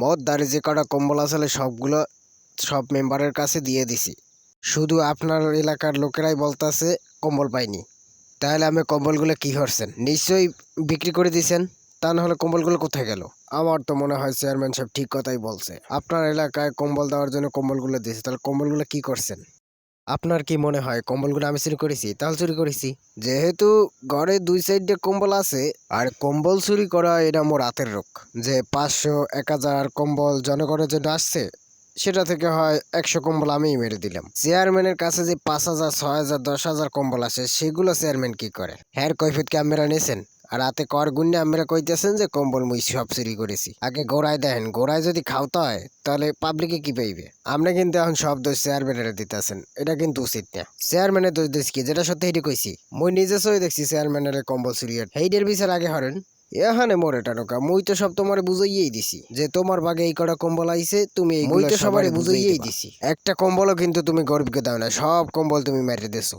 মদ, দাঁড়ি যে কটা কম্বল আসলে সবগুলো সব মেম্বারের কাছে দিয়ে দিছি। শুধু আপনার এলাকার লোকেরাই বলতাছে, কম্বল পাইনি। তাহলে আমি কম্বলগুলো কি করছেন? নিশ্চয়ই বিক্রি করে দিয়েছেন তা নাহলে কম্বলগুলো কোথায় গেল? আমার তো মনে হয় চেয়ারম্যান সাহেব ঠিক কথাই বলছে। আপনার এলাকায় কম্বল দেওয়ার জন্য কম্বলগুলো দিয়েছে, তাহলে কম্বলগুলো কি করছেন? আপনার কি মনে হয় কম্বলগুলো আমি চুরি করেছি? তাহলে চুরি করেছি। যেহেতু ঘরে দুই সাইডে কম্বল আছে, আর কম্বল চুরি করা এটা মোর হাতের রোগ। যে পাঁচশো, এক হাজার কম্বল জনগণের জন্য আসছে, সেটা থেকে হয় একশো কম্বল আমিই মেরে দিলাম। চেয়ারম্যানের কাছে যে পাঁচ হাজার, ছয় হাজার, দশ হাজার কম্বল আসে সেগুলো চেয়ারম্যান কি করে? হ্যার, কৈফিয়ত কি আপনারা নিয়েছেন? আর হাতে কর গুণে আমরা কইতেছেন যে কম্বল মুই সব চুরি করেছি। আগে গোড়ায় দেখেন গোড়ায় যদি খাওয়াতে হয় তাহলে পাবলিকে কি পাইবে? আপনি কিন্তু এখন সব দোষ চেয়ারম্যানের দিতেছেন এটা কিন্তু উচিত না। চেয়ারম্যানের দোষ দিস কি? যেটা সত্যি হেঁটে কইছি। মুই নিজে সই দেখছি চেয়ারম্যানের কম্বল চুরি হেইডের বিচার আগে হরেন। এখানে মোরে টানুকা মুই তো সব তোমারে বুঝাইয়েই দিছি যে তোমার বাগে এই কটা কম্বল আইছে তুমি মুই তো সবারই বুঝাইয়েই দিছি। একটা কম্বলও কিন্তু তুমি গরিবকে দাও না সব কম্বল তুমি মেরে দেছো।